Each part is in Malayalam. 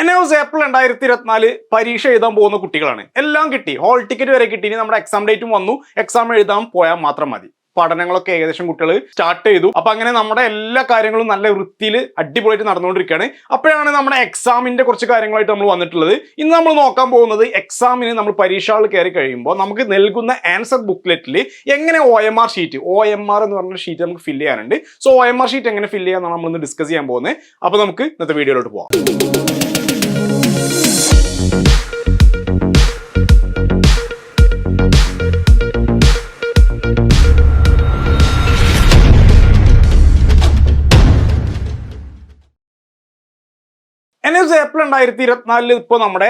എന്നെ ഏപ്രിൽ രണ്ടായിരത്തി ഇരുപത്തിനാല് പരീക്ഷ എഴുതാൻ പോകുന്ന കുട്ടികളാണ്. എല്ലാം കിട്ടി. ഹോൾ ടിക്കറ്റ് വരെ കിട്ടി. ഇനി നമ്മുടെ എക്സാം ഡേറ്റും വന്നു. എക്സാം എഴുതാൻ പോയാൽ മാത്രം മതി. പഠനങ്ങളൊക്കെ ഏകദേശം കുട്ടികൾ സ്റ്റാർട്ട് ചെയ്തു. അപ്പൊ അങ്ങനെ നമ്മുടെ എല്ലാ കാര്യങ്ങളും നല്ല വൃത്തിയിൽ അടിപൊളിയായിട്ട് നടന്നുകൊണ്ടിരിക്കുകയാണ്. അപ്പോഴാണ് നമ്മുടെ എക്സാമിന്റെ കുറച്ച് കാര്യങ്ങളായിട്ട് നമ്മൾ വന്നിട്ടുള്ളത്. ഇന്ന് നമ്മൾ നോക്കാൻ പോകുന്നത് എക്സാമിന് നമ്മൾ പരീക്ഷകൾ കയറി കഴിയുമ്പോൾ നമുക്ക് നൽകുന്ന ആൻസർ ബുക്ക്ലെറ്റിൽ എങ്ങനെ O M R sheet O M R എന്ന് പറഞ്ഞ ഷീറ്റ് നമുക്ക് ഫില്ല് ചെയ്യാനുണ്ട്. So O M R sheet എങ്ങനെ ഫില്ല് ചെയ്യാന്നാണ് നമ്മൾ ഇന്ന് ഡിസ്കസ് ചെയ്യാൻ പോകുന്നത്. അപ്പൊ നമുക്ക് ഇന്നത്തെ വീഡിയോയിലോട്ട് പോകാം എസ് ഏപ്രിൽ രണ്ടായിരത്തി ഇരുപത്തിനാലിൽ ഇപ്പോൾ നമ്മുടെ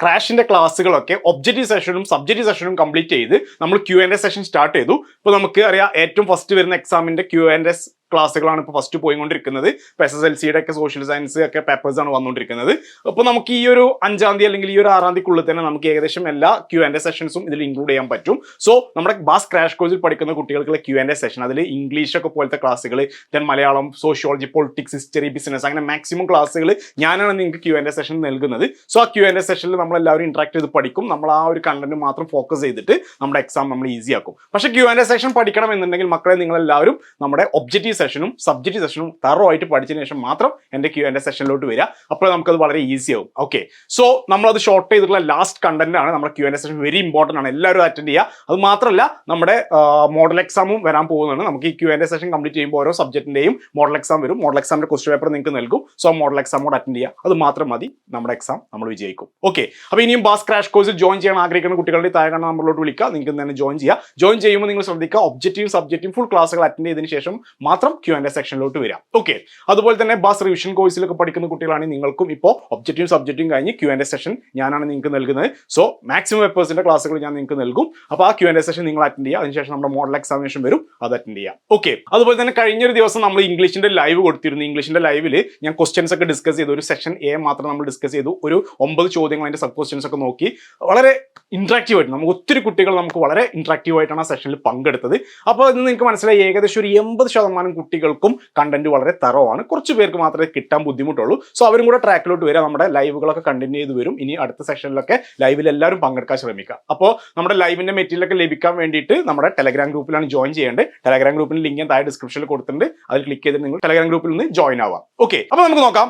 ക്രാഷിന്റെ ക്ലാസ്സുകളൊക്കെ ഒബ്ജക്റ്റീവ് സെഷനും സബ്ജക്റ്റീവ് സെഷനും കംപ്ലീറ്റ് ചെയ്ത് നമ്മൾ Q and A session start ചെയ്തു. ഇപ്പോൾ നമുക്ക് അറിയാം ഏറ്റവും ഫസ്റ്റ് വരുന്ന എക്സാമിന്റെ ക്യു ആൻഡ് എസ് ക്ലാസ്സുകളാണ് ഇപ്പോൾ ഫസ്റ്റ് പോയിക്കൊണ്ടിരിക്കുന്നത്. ഇപ്പോൾ എസ് എസ് എൽ സിയുടെ ഒക്കെ സോഷ്യൽ സയൻസ് ഒക്കെ പേപ്പേഴ്സ് ആണ് വന്നുകൊണ്ടിരിക്കുന്നത് അപ്പോൾ നമുക്ക് ഈ ഒരു അഞ്ചാം തീയതി അല്ലെങ്കിൽ ഈ ഒരു ആറാം തീയതിക്കുള്ളിൽ തന്നെ നമുക്ക് ഏകദേശം എല്ലാ ക്യു ആൻഡ് എ സെഷൻസും ഇതിൽ ഇൻക്ലൂഡ് ചെയ്യാൻ പറ്റും. സോ നമ്മുടെ ബാസ് ക്രാഷ് കോഴ്സിൽ പഠിക്കുന്ന കുട്ടികൾക്കുള്ള ക്യു ആൻഡ് എ സെഷൻ അതിൽ ഇംഗ്ലീഷ് ഒക്കെ പോലത്തെ ക്ലാസ്സുകൾ then Malayalam sociology politics history business അങ്ങനെ മാക്സിമം ക്ലാസ്സുകൾ ഞാനാണ് നിങ്ങൾക്ക് ക്യു ആൻഡ് എ സെഷൻ നൽകുന്നത്. സോ ആ ക്യു ആൻഡ് എ സെഷനിൽ നമ്മൾ എല്ലാവരും ഇന്ററാക്ട് ചെയ്ത് പഠിക്കും. നമ്മൾ ആ ഒരു കണ്ടന്റ് മാത്രം ഫോക്കസ് ചെയ്തിട്ട് നമ്മുടെ എക്സാം നമ്മൾ ഈസി ആക്കും. പക്ഷേ ക്യു ആൻഡ് എ സെഷൻ പഠിക്കണം എന്നുണ്ടെങ്കിൽ മക്കളെ നിങ്ങളെല്ലാവരും നമ്മുടെ ഒബ്ജക്റ്റീവ് സെഷനും സബ്ജക്റ്റ് സെഷനും തറോ ആയിട്ട് പഠിച്ചതിന് ശേഷം മാത്രം എന്റെ ക്യൂ എന്റെ സെഷനിലോട്ട് വരിക. അപ്പോൾ നമുക്കത് വളരെ ഈസി ആവും. ഓക്കെ സോ നമ്മളത് ഷോർട്ട് ചെയ്തിട്ടുള്ള ലാസ്റ്റ് കണ്ടന്റ് ആണ് നമ്മുടെ Q and session very important ആണ്. എല്ലാവരും അറ്റൻഡ് ചെയ്യുക. അത് മാത്രമല്ല നമ്മുടെ മോഡൽ എക്സാമും വരാൻ പോകുന്നതാണ്. നമുക്ക് ഈ ക്യൂ എന്റെ സെഷൻ കംപ്ലീറ്റ് ചെയ്യുമ്പോൾ ഓരോ സബ്ജക്റ്റിന്റെയും മോഡൽ എക്സാം വരും. മോഡൽ എക്സാമിന്റെ ക്വസ്റ്റ് പേപ്പർ നിങ്ങൾക്ക് നൽകും. സോ മോഡൽ എക്സാം കൂടെ അറ്റൻഡ് ചെയ്യുക. അത് മാത്രം മതി. നമ്മുടെ എക്സാം നമ്മൾ വിജയിക്കും. ഓക്കെ അപ്പോൾ ഇനിയും ബാസ് ക്രാഷ് കോഴ്സിൽ ജോയിൻ ചെയ്യാൻ ആഗ്രഹിക്കുന്ന കുട്ടികളുടെ താഴെ കാണുന്ന നമ്പറിലോട്ട് വിളിക്കുക. നിങ്ങൾക്ക് തന്നെ ജോയിൻ ചെയ്യുക ജോയിൻ ചെയ്യുമ്പോൾ നിങ്ങൾ ശ്രദ്ധിക്കുക. ഒബ്ജക്റ്റീവ് സബ്ജക്റ്റീവ് ഫുൾ ക്ലാസ്സുകൾ അറ്റൻഡ് ചെയ്തതിന് ശേഷം മാത്രം ക്യു ആൻഡ് സെക്ഷനിലോട്ട് വരാം. ഓക്കെ അതുപോലെ തന്നെ ബാസ് റിവിഷൻ കോഴ്സിലൊക്കെ പഠിക്കുന്ന കുട്ടികളാണെങ്കിൽ നിങ്ങൾക്കും ഇപ്പോൾ ഒബ്ജക്റ്റീവ് സബ്ജക്റ്റും കഴിഞ്ഞ് ക്യു ആൻഡ് സെഷൻ ഞാനാണ് നിങ്ങൾക്ക് നൽകുന്നത്. സോ മാക്സിമം പേപ്പേഴ്സിന്റെ ക്ലാസ്സുകൾ ഞാൻ നിങ്ങൾക്ക് നൽകും. അപ്പോൾ ആ ക്യു ആൻഡ് സെഷൻ നിങ്ങൾ അറ്റൻഡ് ചെയ്യുക. അതിനുശേഷം നമ്മുടെ മോഡൽ എക്സാമിനേഷൻ വരും. അത് അറ്റൻഡ് ചെയ്യാം ഓക്കെ അതുപോലെ തന്നെ കഴിഞ്ഞൊരു ദിവസം നമ്മൾ ഇംഗ്ലീഷിന്റെ ലൈവ് കൊടുത്തിരുന്നു. ഇംഗ്ലീഷിന്റെ ലൈവിൽ ഞാൻ ക്വസ്റ്റ്യൻസ് ഒക്കെ ഡിസ്കസ് ചെയ്തു. ഒരു സെഷൻ എ മാത്രം നമ്മൾ ഡിസ്കസ് ചെയ്തു. ഒരു ഒമ്പത് ചോദ്യങ്ങൾ അതിന്റെ സബ് ക്വസ്റ്റ്യൻസ് ഒക്കെ നോക്കി. വളരെ ഇന്ററാക്റ്റീവ് ആയിട്ട് നമുക്ക് ഒത്തിരി കുട്ടികൾ നമുക്ക് വളരെ ഇന്ററാക്റ്റീവ് ആയിട്ടാണ് ആ സെഷനിൽ പങ്കെടുത്തത്. അപ്പോൾ ഇത് നിങ്ങൾക്ക് മനസ്സിലായി ഏകദേശം ഒരു എൺപത് ശതമാനം കുട്ടികൾക്കും കണ്ടന്റ് വളരെ തറവാണ്. കുറച്ച് പേർക്ക് മാത്രമേ കിട്ടാൻ ബുദ്ധിമുട്ടുള്ളൂ. സോ അവരും കൂടെ ട്രാക്കിലോട്ട് വരിക. നമ്മുടെ ലൈവുകളൊക്കെ കണ്ടിന്യൂ ചെയ്ത് വരും. ഇനി അടുത്ത സെഷനിലൊക്കെ ലൈവിൽ എല്ലാവരും പങ്കെടുക്കാൻ ശ്രമിക്കുക. അപ്പോൾ നമ്മുടെ ലൈവിന്റെ മെറ്റീരിയലൊക്കെ ലഭിക്കാൻ വേണ്ടിയിട്ട് നമ്മുടെ ടെലഗ്രാം ഗ്രൂപ്പിലാണ് ജോയിൻ ചെയ്യേണ്ടത്. ടെലഗ്രാം ഗ്രൂപ്പിന്റെ ലിങ്ക് ഞാൻ താഴെ ഡിസ്ക്രിപ്ഷനിൽ കൊടുത്തിട്ടുണ്ട്. അതിൽ ക്ലിക്ക് ചെയ്തിട്ട് നിങ്ങൾ ടെലഗ്രാം ഗ്രൂപ്പിൽ നിന്ന് ജോയിൻ ആവാം ഓക്കെ അപ്പോൾ നമുക്ക് നോക്കാം.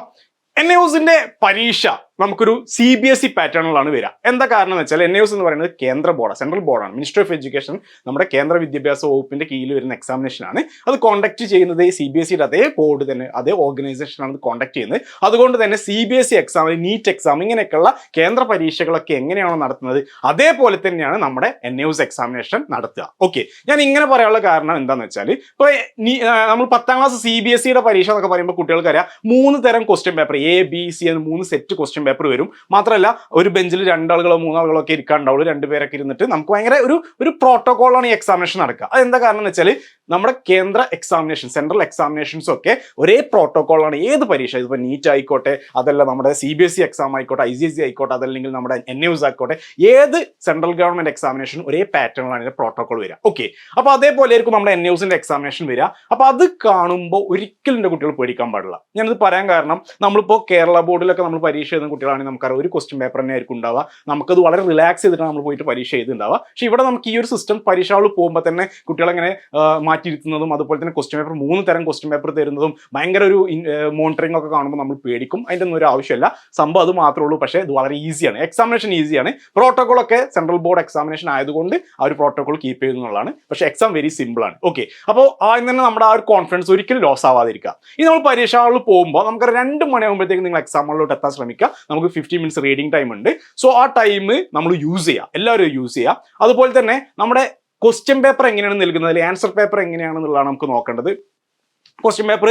എൻ ന്യൂസിന്റെ പരീക്ഷ നമുക്കൊരു സി ബി എസ് ഇ പാറ്റേണിലാണ് വരിക. എന്താ കാരണം എന്ന് വെച്ചാൽ എൻ എസ് എന്ന് പറയുന്നത് കേന്ദ്ര ബോർഡ് സെൻട്രൽ ബോർഡാണ് മിനിസ്റ്റർ ഓഫ് എഡ്യൂക്കേഷൻ നമ്മുടെ കേന്ദ്ര വിദ്യാഭ്യാസ വകുപ്പിന്റെ കീഴിൽ വരുന്ന എക്സാമിനേഷൻ ആണ്. അത് കോൺഡക്ട് ചെയ്യുന്നത് സി ബി എസ് സിയുടെ അതേ ബോർഡ് തന്നെ അതേ ഓർഗനൈസേഷൻ ആണ് കോൺഡക്ട് ചെയ്യുന്നത്. അതുകൊണ്ട് തന്നെ C B S C exam NEET exam ഇങ്ങനെയൊക്കെയുള്ള കേന്ദ്ര പരീക്ഷകളൊക്കെ എങ്ങനെയാണോ നടത്തുന്നത് അതേപോലെ തന്നെയാണ് നമ്മുടെ എൻ എസ് എക്സാമിനേഷൻ നടത്തുക. ഓക്കെ ഞാൻ ഇങ്ങനെ പറയാനുള്ള കാരണം എന്താണെന്ന് വെച്ചാൽ ഇപ്പോൾ നമ്മൾ പത്താം ക്ലാസ് സി ബി എസ് സിയുടെ പരീക്ഷ എന്നൊക്കെ പറയുമ്പോൾ കുട്ടികൾക്ക് അറിയാം മൂന്ന് തരം question paper A B C എന്ന് മൂന്ന് സെറ്റ് ക്വസ്റ്റ്യൻ പേപ്പർ വരും. മാത്രമല്ല ഒരു ബെഞ്ചിൽ രണ്ടാളുകളോ മൂന്നാളുകളോ ഒക്കെ ഇരിക്കാണ്ടാവുള്ളൂ രണ്ടുപേരൊക്കെ ഇരുന്നിട്ട് നമുക്ക് ഭയങ്കര ഒരു ഒരു പ്രോട്ടോകോളാണ് ഈ എക്സാമിനേഷൻ നടക്കുക. അത് എന്താ കാരണം എന്ന് വെച്ചാൽ നമ്മുടെ കേന്ദ്ര എക്സാമിനേഷൻ സെൻട്രൽ എക്സാമിനേഷൻസ് ഒക്കെ ഒരേ പ്രോട്ടോകോളാണ് ഏത് പരീക്ഷ? ഇതിപ്പോൾ നീറ്റ് ആയിക്കോട്ടെ അതല്ല നമ്മുടെ C B S C exam ആയിക്കോട്ടെ ഐ സി എസ് സി ആയിക്കോട്ടെ അതല്ലെങ്കിൽ നമ്മുടെ എൻ യൂസ് ആയിക്കോട്ടെ ഏത് സെൻട്രൽ ഗവൺമെന്റ് എക്സാമിനേഷൻ ഒരേ പാറ്റേണിലാണ് ഇതിന്റെ പ്രോട്ടോകോൾ വരിക. ഓക്കെ അപ്പോൾ അതേപോലെ ആയിരിക്കും നമ്മുടെ എൻ യൂസിന്റെ എക്സാമിനേഷൻ വരിക. അപ്പോൾ അത് കാണുമ്പോൾ ഒരിക്കലും കുട്ടികൾ പേടിക്കാൻ പാടില്ല. ഞാനത് പറയാൻ കാരണം നമ്മളിപ്പോൾ കേരള ബോർഡിലൊക്കെ നമ്മൾ പരീക്ഷ എഴുതുന്ന കുട്ടികളാണെങ്കിൽ നമുക്കറിയാം ഒരു ക്വസ്റ്റ്യൻ പേപ്പർ തന്നെ ആയിരിക്കും ഉണ്ടാവുക. നമുക്കത് വളരെ റിലാക്സ് ചെയ്തിട്ടാണ് നമ്മൾ പോയിട്ട് പരീക്ഷ എഴുതുണ്ടാവുക പക്ഷേ ഇവിടെ നമുക്ക് ഈ ഒരു സിസ്റ്റം പരീക്ഷകൾ പോകുമ്പോൾ തന്നെ കുട്ടികളെങ്ങനെ മാറ്റിയിരുത്തുന്നതും അതുപോലെ തന്നെ ക്വസ്റ്റ്യൻ പേപ്പർ മൂന്ന് തരം ക്വസ്റ്റ്യൻ പേപ്പർ തരുന്നതും ഭയങ്കര ഒരു മോണിറ്ററിംഗ് ഒക്കെ കാണുമ്പോൾ നമ്മൾ പേടിക്കും. അതിന്റെ ഒന്നും ഒരു ആവശ്യമില്ല. സംഭവം അത് മാത്രമേ ഉള്ളൂ. പക്ഷേ ഇത് വളരെ ഈസിയാണ് എക്സാമിനേഷൻ ഈസിയാണ് പ്രോട്ടോകോൾ ഒക്കെ സെൻട്രൽ ബോർഡ് എക്സാമിനേഷൻ ആയതുകൊണ്ട് ആ ഒരു പ്രോട്ടോകോൾ കീപ്പ് ചെയ്യുന്നതാണ് പക്ഷേ എക്സാം വെരി സിമ്പിൾ ആണ്. ഓക്കെ അപ്പോൾ ആദ്യം തന്നെ നമ്മുടെ ആ ഒരു കോൺഫിഡൻസ് ഒരിക്കലും ലോസ് ആവാതിരിക്കുക. ഇനി നമ്മൾ പരീക്ഷകളിൽ പോകുമ്പോൾ നമുക്ക് രണ്ട് മണിയാകുമ്പോഴത്തേക്ക് നിങ്ങൾ എക്സാം ഹാളിലോട്ട് എത്താൻ ശ്രമിക്കുക. നമുക്ക് ഫിഫ്റ്റി മിനിറ്റ്സ് റീഡിംഗ് ടൈം ഉണ്ട്. സോ ആ ടൈം നമ്മൾ യൂസ് ചെയ്യുക എല്ലാവരും യൂസ് ചെയ്യുക അതുപോലെ തന്നെ നമ്മുടെ ക്വസ്റ്റ്യൻ പേപ്പർ എങ്ങനെയാണ് നൽകുന്നത്? അല്ലെങ്കിൽ ആൻസർ പേപ്പർ എങ്ങനെയാണെന്നുള്ളതാണ് നമുക്ക് നോക്കേണ്ടത്. ക്വസ്റ്റ്യൻ പേപ്പർ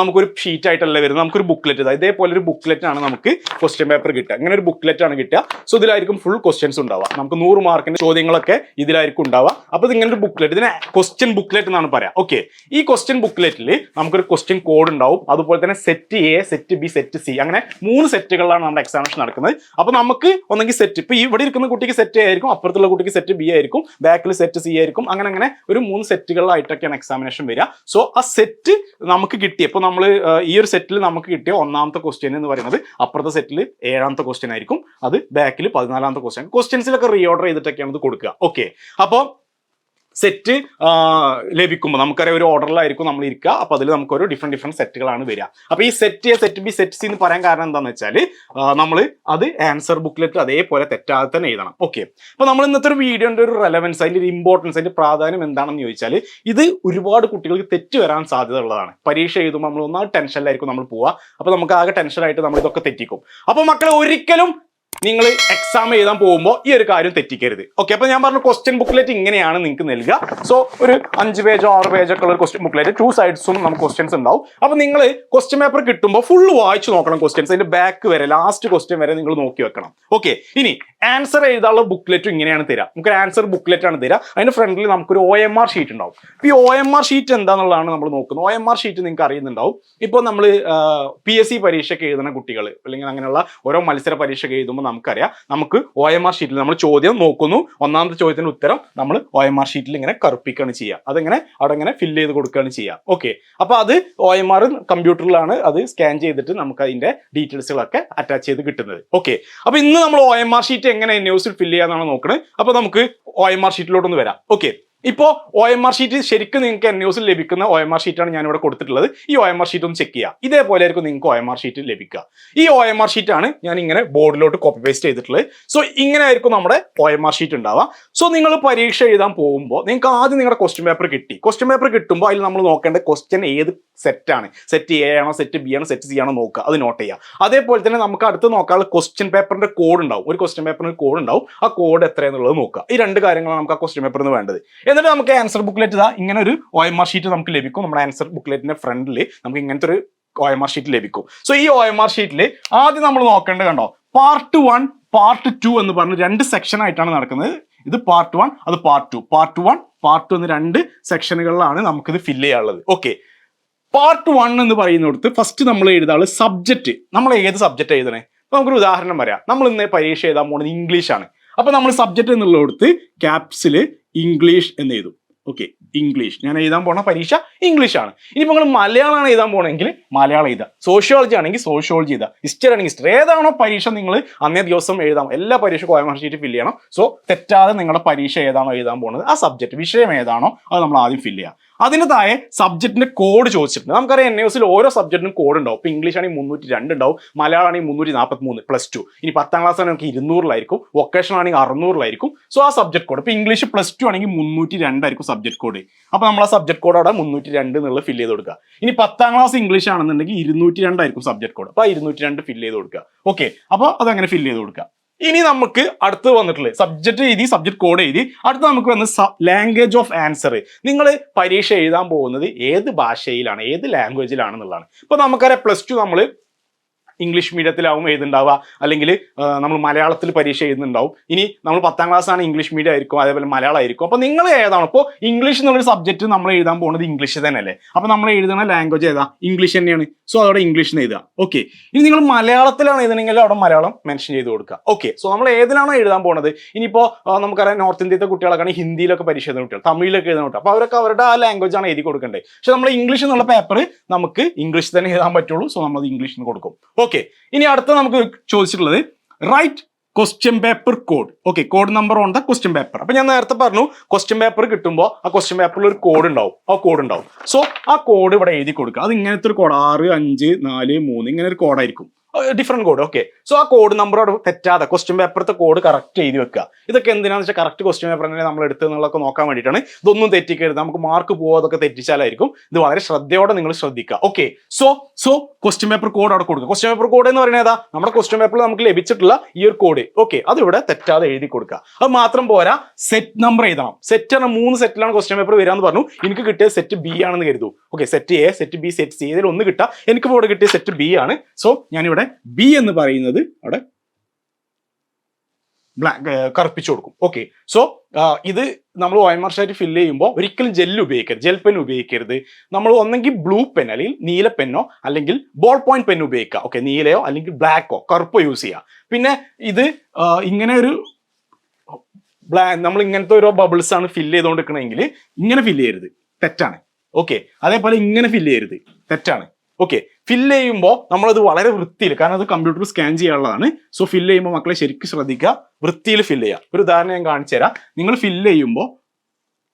നമുക്കൊരു ഷീറ്റ് ആയിട്ടല്ല വരുന്നത്. നമുക്കൊരു ബുക്ക്ലെറ്റ് ഇതേപോലെ ഒരു ബുക്ക്ലെറ്റ് ആണ് നമുക്ക് ക്വസ്റ്റ്യൻ പേപ്പർ കിട്ടുക. അങ്ങനെ ഒരു ബുക്ക്ലെറ്റ് ആണ് കിട്ടുക. സോ ഇതിലായിരിക്കും ഫുൾ ക്വസ്റ്റ്യൻസ് ഉണ്ടാവുക. നമുക്ക് നൂറ് മാർക്കിന്റെ ചോദ്യങ്ങളൊക്കെ ഇതിലായിരിക്കും ഉണ്ടാവുക. അപ്പോൾ ഇത് ഇങ്ങനെ ഒരു ബുക്ക്ലെറ്റ് ഇതിനെ ക്വസ്റ്റ്യൻ ബുക്ക്ലെറ്റ് എന്നാണ് പറയാം. ഓക്കെ ഈ ക്വസ്റ്റ്യൻ ബുക്ക്ലെറ്റിൽ നമുക്കൊരു ക്വസ്റ്റ്യൻ കോഡ് ഉണ്ടാവും. അതുപോലെ തന്നെ set A set B set C അങ്ങനെ മൂന്ന് സെറ്റുകളിലാണ് നമ്മുടെ എക്സാമിനേഷൻ നടക്കുന്നത്. അപ്പോൾ നമുക്ക് ഒന്നെങ്കിൽ സെറ്റ് ഇപ്പോൾ ഇവിടെ ഇരിക്കുന്ന കുട്ടിക്ക് സെറ്റ് എ ആയിരിക്കും. അപ്പുറത്തുള്ള കുട്ടിക്ക് സെറ്റ് ബി ആയിരിക്കും. ബാക്കിൽ സെറ്റ് സി ആയിരിക്കും. അങ്ങനെ അങ്ങനെ ഒരു മൂന്ന് സെറ്റുകളിലായിട്ടൊക്കെയാണ് എക്സാമിനേഷൻ വരിക. സോ ആ സെറ്റ് നമുക്ക് കിട്ടിയ ഇപ്പോൾ നമ്മൾ ഈ ഒരു സെറ്റിൽ നമുക്ക് കിട്ടിയ ഒന്നാമത്തെ ക്വസ്റ്റ്യൻ എന്ന് പറയുന്നത് അപ്പുറത്തെ സെറ്റിൽ ഏഴാമത്തെ ക്വസ്റ്റ്യൻ ആയിരിക്കും. അത് ബാക്കിൽ പതിനാലാമത്തെ ക്വസ്റ്റ്യൻ ക്വസ്റ്റ്യൻസിലൊക്കെ റീഓർഡർ ചെയ്തിട്ടൊക്കെയാണ് ഇത് കൊടുക്കുക. ഓക്കെ അപ്പോൾ സെറ്റ് ലഭിക്കുമ്പോൾ നമുക്കറിയാം ഒരു ഓർഡറിലായിരിക്കും നമ്മൾ ഇരിക്കുക. അപ്പോൾ അതിൽ നമുക്ക് ഒരു ഡിഫറെന്റ് ഡിഫറെന്റ് സെറ്റുകളാണ് വരിക. അപ്പോൾ ഈ set A set B set C എന്ന് പറയാൻ കാരണം എന്താണെന്ന് വെച്ചാൽ നമ്മൾ അത് ആൻസർ ബുക്കിലെറ്റ് അതേപോലെ തെറ്റാതെ തന്നെ എഴുതണം. ഓക്കെ അപ്പോൾ നമ്മൾ ഇന്നത്തെ ഒരു വീഡിയോന്റെ ഒരു റെലവൻസ് അതിന്റെ ഒരു ഇമ്പോർട്ടൻസ് അതിന്റെ പ്രാധാന്യം എന്താണെന്ന് ചോദിച്ചാൽ ഇത് ഒരുപാട് കുട്ടികൾക്ക് തെറ്റ് വരാൻ സാധ്യത ഉള്ളതാണ്. പരീക്ഷ എഴുതുമ്പോൾ നമ്മൾ ഒന്നാമത് ടെൻഷനിലായിരിക്കും നമ്മൾ പോവുക. അപ്പോൾ നമുക്ക് ആകെ ടെൻഷനായിട്ട് നമ്മൾ ഇതൊക്കെ തെറ്റിക്കും. അപ്പോൾ മക്കളെ ഒരിക്കലും നിങ്ങൾ എക്സാം എഴുതാൻ പോകുമ്പോൾ ഈ ഒരു കാര്യം തെറ്റിക്കരുത്. ഓക്കെ അപ്പോൾ ഞാൻ പറഞ്ഞ ക്വസ്റ്റ്യൻ ബുക്ക്ലെറ്റ് ഇങ്ങനെയാണ് നിങ്ങൾക്ക് നൽകുക. സോ ഒരു അഞ്ച് പേജോ ആറ് പേജോ ഒക്കെ ഉള്ള ക്വസ്റ്റ്യൻ ബുക്ക്ലെറ്റ് ടു സൈഡ്സും നമുക്ക് ക്വസ്റ്റ്യൻസ് ഉണ്ടാവും. അപ്പോൾ നിങ്ങൾ ക്വസ്റ്റ്യൻ പേപ്പർ കിട്ടുമ്പോൾ ഫുൾ വായിച്ചു നോക്കണം ക്വസ്റ്റ്യൻസ് അതിന്റെ ബാക്ക് വരെ ലാസ്റ്റ് ക്വസ്റ്റ്യൻ വരെ നിങ്ങൾ നോക്കി വെക്കണം. ഓക്കെ ഇനി ആൻസർ എഴുതാനുള്ള ബുക്ക്ലെറ്റും ഇങ്ങനെയാണ് തരാം. നമുക്ക് ആൻസർ ബുക്ക്ലെറ്റ് ആണ് തരാം. അതിന് ഫ്രണ്ടിൽ നമുക്കൊരു ഒ എം ആർ ഷീറ്റ് ഉണ്ടാവും. ഈ ഒ എം ആർ ഷീറ്റ് എന്താണെന്നുള്ളതാണ് നമ്മൾ നോക്കുന്നത്. ഒ എം ആർ ഷീറ്റ് നിങ്ങൾക്ക് അറിയുന്നുണ്ടാവും. ഇപ്പോൾ നമ്മൾ പി എസ് സി പരീക്ഷയ്ക്ക് എഴുതുന്ന കുട്ടികൾ അല്ലെങ്കിൽ അങ്ങനെയുള്ള ഓരോ മത്സര പരീക്ഷയ്ക്ക് എഴുതുമ്പോൾ നമുക്കറിയാം. നമുക്ക് ഒ എം ആർ ഷീറ്റിൽ നമ്മൾ ചോദ്യം നോക്കുന്നു. ഒന്നാമത്തെ ചോദ്യത്തിന്റെ ഉത്തരം നമ്മൾ ഒ എം ആർ ഷീറ്റിൽ ഇങ്ങനെ കറുപ്പിക്കുകയാണ് ചെയ്യുക. അതിങ്ങനെ അവിടെ ഇങ്ങനെ ഫില്ല് ചെയ്ത് കൊടുക്കുകയാണ് ചെയ്യുക. ഓക്കെ അപ്പോൾ അത് ഒ എം ആർ കമ്പ്യൂട്ടറിലാണ് അത് സ്കാൻ ചെയ്തിട്ട് നമുക്ക് അതിന്റെ ഡീറ്റെയിൽസുകളൊക്കെ അറ്റാച്ച് ചെയ്ത് കിട്ടുന്നത്. ഓക്കെ അപ്പോൾ ഇന്ന് നമ്മൾ ഒ എം ആർ ഷീറ്റ് എങ്ങനെ ന്യൂസിൽ ഫില്ല് ചെയ്യാന്നാണ് നോക്കുന്നത് അപ്പോൾ നമുക്ക് ഒ എം ആർ ഷീറ്റിലോട്ടൊന്ന് വരാം. ഓക്കെ ഇപ്പോൾ ഒ എം ആർ ഷീറ്റ് ശരിക്കും നിങ്ങൾക്ക് എൻ ന്യൂസിൽ ലഭിക്കുന്ന ഒ എം ആർ ഷീറ്റാണ് ഞാൻ ഇവിടെ കൊടുത്തിട്ടുള്ളത്. ഈ ഒ എം ആർ ഷീറ്റ് ഒന്ന് ചെക്ക് ചെയ്യുക ഇതേപോലെ ആയിരിക്കും നിങ്ങൾക്ക് ഒ എം ആർ ഷീറ്റ് ലഭിക്കുക. ഈ ഒ എം ആർ ഷീറ്റാണ് ഞാൻ ഇങ്ങനെ ബോർഡിലോട്ട് കോപ്പി പേസ്റ്റ് ചെയ്തിട്ടുള്ളത്. സോ ഇങ്ങനെ ആയിരിക്കും നമ്മുടെ ഒ എം ആർ ഷീറ്റ് ഉണ്ടാവുക. സോ നിങ്ങൾ പരീക്ഷ എഴുതാൻ പോകുമ്പോൾ നിങ്ങൾക്ക് ആദ്യം നിങ്ങളുടെ ക്വസ്റ്റ്യൻ പേപ്പർ കിട്ടി. ക്വസ്റ്റ്യൻ പേപ്പർ കിട്ടുമ്പോൾ അതിൽ നമ്മൾ നോക്കേണ്ട ക്വസ്റ്റ്യൻ ഏത് സെറ്റാണ് സെറ്റ് എ ആണോ സെറ്റ് ബി ആണോ സെറ്റ് സി ആണോ നോക്കുക. അത് നോട്ട് ചെയ്യുക. അതേപോലെ തന്നെ നമുക്ക് അടുത്ത് നോക്കാനുള്ള ക്വസ്റ്റ്യൻ പേപ്പറിന്റെ കോഡ് ഉണ്ടാവും. ഒരു ക്വസ്റ്റ്യൻ പേപ്പറിന് കോഡ് ഉണ്ടാവും. ആ കോഡ് എത്രയെന്നുള്ളത് നോക്കുക. ഈ രണ്ട് കാര്യങ്ങളാണ് നമുക്ക് ആ ക്വസ്റ്റ്യൻ പേപ്പറിൽ നിന്ന് വേണ്ടത്. എന്നിട്ട് നമുക്ക് ആൻസർ ബുക്ക്ലെറ്റ് ഇതാ. ഇങ്ങനെ ഒരു ഒ എം ആർ ഷീറ്റ് നമുക്ക് ലഭിക്കും. നമ്മുടെ ആൻസർ ബുക്ക്ലെറ്റിന്റെ ഫ്രണ്ടിൽ നമുക്ക് ഇങ്ങനത്തെ ഒരു ഒ എം ആർ ഷീറ്റ് ലഭിക്കും. സോ ഈ ഒ എം ആർ ഷീറ്റിൽ ആദ്യം നമ്മൾ നോക്കേണ്ടത് കണ്ടോ? പാർട്ട് വൺ പാർട്ട് ടു എന്ന് പറഞ്ഞ് രണ്ട് സെക്ഷൻ ആയിട്ടാണ് നടക്കുന്നത്. ഇത് പാർട്ട് വൺ അത് part two part one part two എന്ന് രണ്ട് സെക്ഷനുകളിലാണ് നമുക്കിത് ഫില്ല് ചെയ്യാനുള്ളത്. ഓക്കെ പാർട്ട് വൺ എന്ന് പറയുന്നിടത്ത് ഫസ്റ്റ് നമ്മൾ എഴുതാൾ സബ്ജക്റ്റ് നമ്മൾ ഏത് സബ്ജക്റ്റ് എഴുതണേ? അപ്പൊ നമുക്കൊരു ഉദാഹരണം പറയാം. നമ്മൾ ഇന്ന് പരീക്ഷ എഴുതാൻ പോകുന്നത് ഇംഗ്ലീഷ് ആണ്. അപ്പൊ നമ്മൾ സബ്ജക്റ്റ് എന്നുള്ളിടത്ത് ക്യാപ്സിൽ ഇംഗ്ലീഷ് എന്ന് എഴുതും. ഓക്കെ ഇംഗ്ലീഷ് ഞാൻ എഴുതാൻ പോണ പരീക്ഷ ഇംഗ്ലീഷ് ആണ്. ഇനിയിപ്പോൾ നിങ്ങൾ മലയാളമാണ് എഴുതാൻ പോകണമെങ്കിൽ മലയാളം എഴുതാം സോഷ്യോളജി ആണെങ്കിൽ സോഷ്യോളജി എഴുതാം ഹിസ്റ്ററി ആണെങ്കിൽ ഹിസ്റ്ററി ഏതാണോ പരീക്ഷ നിങ്ങൾ അന്നേ ദിവസം എഴുതാം എല്ലാ പരീക്ഷ ഒയമാർ ഷീറ്റ് ഫില്ല് ചെയ്യണം. സോ തെറ്റാതെ നിങ്ങളുടെ പരീക്ഷ ഏതാണോ എഴുതാൻ പോകുന്നത്? ആ സബ്ജക്റ്റ് വിഷയം ഏതാണോ അത് നമ്മൾ ആദ്യം ഫില്ല് ചെയ്യാം അതിന് താഴെ സബ്ജക്റ്റിന്റെ കോഡ് ചോദിച്ചിട്ടുണ്ട്. നമുക്കറിയാം എൻ എസിൽ ഓരോ സബ്ജക്റ്റിനും കോഡ് ഉണ്ടാവും. ഇപ്പൊ ഇംഗ്ലീഷ് ആണെങ്കിൽ മുന്നൂറ്റി രണ്ട് ഉണ്ടാവും. മലയാളം ആണെങ്കിൽ മുന്നൂറ്റി നാൽപ്പത്തി മൂന്ന് പ്ലസ് ടു ഇനി പത്താം ക്ലാസ് ആണെങ്കിൽ നമുക്ക് ഇരുന്നൂറിലായിരിക്കും. വൊക്കേഷൻ ആണെങ്കിൽ അറുന്നൂറിലായിരിക്കും. സോ ആ സബ്ജക്ട് കോഡ് ഇപ്പൊ ഇംഗ്ലീഷ് പ്ലസ് ടു ആണെങ്കിൽ മുന്നൂറ്റി രണ്ടായിരിക്കും സബ്ജക്ട് കോഡ് അപ്പോൾ നമ്മൾ ആ സബ്ജക്ട് കോഡ് അവിടെ മുന്നൂറ്റി രണ്ട് എന്നുള്ളത് ഫില്ല് ചെയ്ത് കൊടുക്കുക. ഇനി പത്താം ക്ലാസ് ഇംഗ്ലീഷ് ആണെന്നുണ്ടെങ്കിൽ ഇരുന്നൂറ്റി രണ്ടായിരിക്കും സബ്ജക്ട് കോഡ് അപ്പോൾ ആ ഇരുന്നൂറ്റി രണ്ട് ഫില്ല് ചെയ്ത് കൊടുക്കുക. ഓക്കെ അപ്പോൾ അതങ്ങനെ ഫില്ല് ചെയ്ത് കൊടുക്കുക. ഇനി നമുക്ക് അടുത്ത് വന്നിട്ടുള്ളത് സബ്ജക്റ്റ് എഴുതി സബ്ജക്ട് കോഡ് എഴുതി. അടുത്ത് നമുക്ക് വന്ന് ലാംഗ്വേജ് ഓഫ് ആൻസർ നിങ്ങൾ പരീക്ഷ എഴുതാൻ പോകുന്നത് ഏത് ഭാഷയിലാണ് ഏത് ലാംഗ്വേജിലാണെന്നുള്ളതാണ് ഇപ്പൊ നമുക്കറിയാം പ്ലസ് ടു നമ്മൾ ഇംഗ്ലീഷ് മീഡിയത്തിലാവും എഴുതുന്നുണ്ടാവുക. അല്ലെങ്കിൽ നമ്മൾ മലയാളത്തിൽ പരീക്ഷ എഴുതുന്നുണ്ടാവും. ഇനി നമ്മൾ പത്താം ക്ലാസ് ആണ് ഇംഗ്ലീഷ് മീഡിയം ആയിരിക്കും അതേപോലെ മലയാളം ആയിരിക്കും. അപ്പോൾ നിങ്ങൾ ഏതാണ്? അപ്പോൾ ഇംഗ്ലീഷ് എന്നുള്ളൊരു സബ്ജക്റ്റ് നമ്മൾ എഴുതാൻ പോകുന്നത് ഇംഗ്ലീഷ് തന്നെയല്ലേ? അപ്പോൾ നമ്മൾ എഴുതുന്ന ലാംഗ്വേജ് ഏതാ? ഇംഗ്ലീഷ് തന്നെയാണ്. സോ അതോടെ ഇംഗ്ലീഷ് എന്ന് എഴുതുക. ഓക്കെ ഇനി നിങ്ങൾ മലയാളത്തിലാണ് എഴുതണമെങ്കിൽ അവിടെ മലയാളം മെൻഷൻ ചെയ്ത് കൊടുക്കുക. ഓക്കെ സോ നമ്മൾ ഏതിലാണോ എഴുതാൻ പോകുന്നത്? ഇനിയിപ്പോൾ നമുക്കറിയാം നോർത്ത് ഇന്ത്യത്തെ കുട്ടികളൊക്കെ ഹിന്ദിയിലൊക്കെ പരീക്ഷ എഴുതുന്ന കുട്ടികൾ. തമിഴിലൊക്കെ എഴുതുന്ന കുട്ടികൾ. അപ്പോൾ അവരൊക്കെ അവരുടെ ആ ലാംഗ്വേജ് ആണ് എഴുതി കൊടുക്കേണ്ടത് പക്ഷെ നമ്മൾ ഇംഗ്ലീഷ് എന്നുള്ള പേപ്പർ നമുക്ക് ഇംഗ്ലീഷ് തന്നെ എഴുതാൻ പറ്റുള്ളൂ. സോ നമ്മൾ ഇംഗ്ലീഷിന് കൊടുക്കും. ഓക്കെ ഇനി അടുത്ത നമുക്ക് ചോദിച്ചിട്ടുള്ളത് right question paper code okay code number on the question paper അപ്പൊ ഞാൻ നേരത്തെ പറഞ്ഞു ക്വസ്റ്റ്യൻ പേപ്പർ കിട്ടുമ്പോൾ ആ ക്വസ്റ്റ്യൻ പേപ്പറിൽ ഒരു കോഡ് ഉണ്ടാവും. ആ കോഡ് ഉണ്ടാവും. സോ ആ കോഡ് ഇവിടെ എഴുതി കൊടുക്കുക. അത് ഇങ്ങനത്തെ ഒരു കോഡ് ആറ് അഞ്ച് നാല് മൂന്ന് ഇങ്ങനെ ഒരു കോഡായിരിക്കും ഡിഫറെന്റ് കോഡ് ഓക്കെ സോ ആ കോഡ് നമ്പർ അവിടെ തെറ്റാതെ ക്വസ്റ്റ്യൻ പേപ്പറത്തെ കോഡ് കറക്റ്റ് ചെയ്ത് വെക്കുക. ഇതൊക്കെ എന്തിനാന്ന് വെച്ചാൽ കറക്റ്റ് ക്വസ്റ്റ്യൻ പേപ്പർ തന്നെ നമ്മൾ എടുത്ത് എന്നുള്ളതൊക്കെ നോക്കാൻ വേണ്ടിയിട്ടാണ്. ഇതൊന്നും തെറ്റിക്കരുത്. നമുക്ക് മാർക്ക് പോകാതൊക്കെ തെറ്റിച്ചാലായിരിക്കും. ഇത് വളരെ ശ്രദ്ധയോടെ നിങ്ങൾ ശ്രദ്ധിക്കുക. Okay so so question paper code അവിടെ കൊടുക്കുക. ക്വസ്റ്റ്യൻ പേപ്പർ കോഡ് എന്ന് പറയുന്നത് ഏതാ? നമ്മുടെ ക്വസ്റ്റ്യൻ പേപ്പറിൽ നമുക്ക് ലഭിച്ചിട്ടുള്ള ഈ ഒരു കോഡ് ഓക്കെ അത് ഇവിടെ തെറ്റാതെ എഴുതി കൊടുക്കുക. അത് മാത്രം പോരാ സെറ്റ് നമ്പർ എഴുതണം. സെറ്റ് ആണ് മൂന്ന് സെറ്റിലാണ് ക്വസ്റ്റ്യൻ പേപ്പർ വരാമെന്ന് പറഞ്ഞു. എനിക്ക് കിട്ടിയ സെറ്റ് ബി ആണെന്ന് കരുതൂ. Okay set A set B set C ഇതിൽ ഒന്ന് കിട്ടുക. എനിക്ക് ഇവിടെ കിട്ടിയ സെറ്റ് ബി ആണ്. സോ ഞാനിവിടെ ബി എന്ന് പറയുന്നത് അവിടെ ബ്ലാക്ക് കറുപ്പിച്ചു കൊടുക്കും. ഓക്കെ സോ ഇത് നമ്മൾ വയമാർഷായിട്ട് ഫില്ല് ചെയ്യുമ്പോൾ ഒരിക്കലും ജെല്ല് ഉപയോഗിക്കരുത്. ജെൽ പെൻ ഉപയോഗിക്കരുത്. നമ്മൾ ഒന്നെങ്കിൽ ബ്ലൂ പെൻ അല്ലെങ്കിൽ നീല പെന്നോ അല്ലെങ്കിൽ ബോൾ പോയിന്റ് പെൻ ഉപയോഗിക്കുക. ഓക്കെ നീലയോ അല്ലെങ്കിൽ ബ്ലാക്കോ കറുപ്പോ യൂസ് ചെയ്യുക. പിന്നെ ഇത് ഇങ്ങനെ ഒരു ബ്ലാ നമ്മൾ ഇങ്ങനത്തെ ഓരോ ബബിൾസ് ആണ് ഫില്ല് ചെയ്തുകൊണ്ടിരിക്കണമെങ്കിൽ ഇങ്ങനെ ഫില്ല് ചെയ്യരുത്. തെറ്റാണ്. ഓക്കെ അതേപോലെ ഇങ്ങനെ ഫില്ല് ചെയ്യരുത്. തെറ്റാണ്. ഓക്കെ ഫില്ല് ചെയ്യുമ്പോൾ നമ്മളത് വളരെ വൃത്തിയിൽ കാരണം അത് കമ്പ്യൂട്ടർ സ്കാൻ ചെയ്യാനുള്ളതാണ്. സോ ഫില്ല് ചെയ്യുമ്പോൾ മക്കളെ ശരിക്കും ശ്രദ്ധിക്കുക വൃത്തിയിൽ ഫില്ല് ചെയ്യുക. ഒരു ഉദാഹരണം ഞാൻ കാണിച്ചു തരാം. നിങ്ങൾ ഫില്ല് ചെയ്യുമ്പോൾ